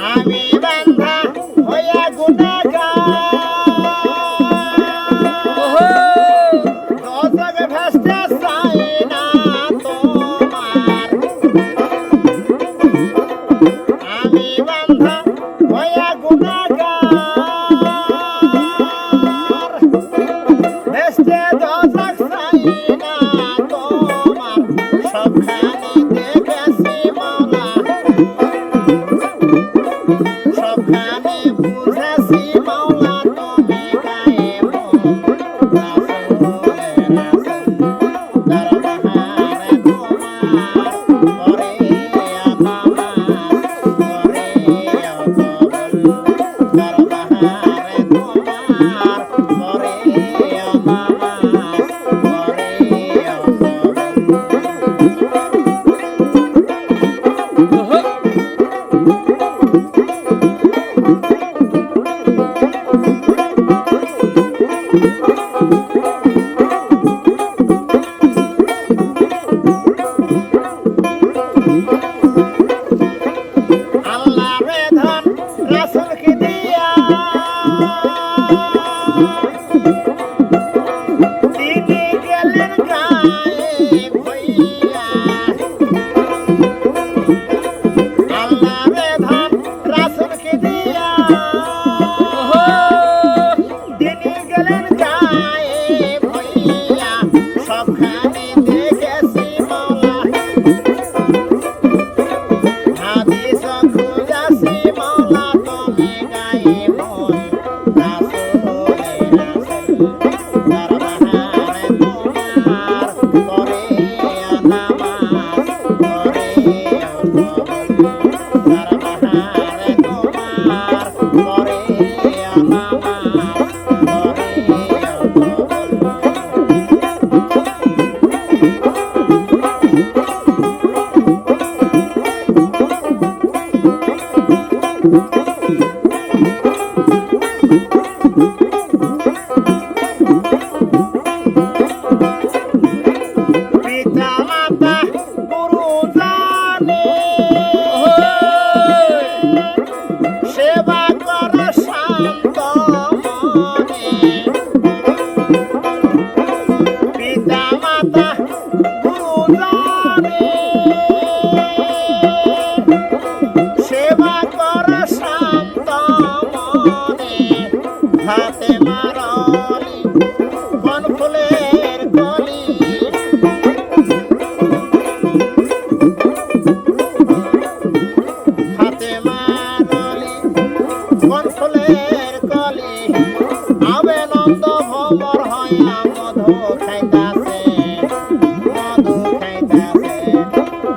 I'm Allah. Oh!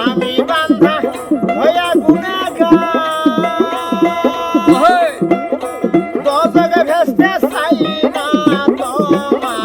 আমি বান্দা হইয়া গুনাহগার দশ ভেস্তে চাই না তোমার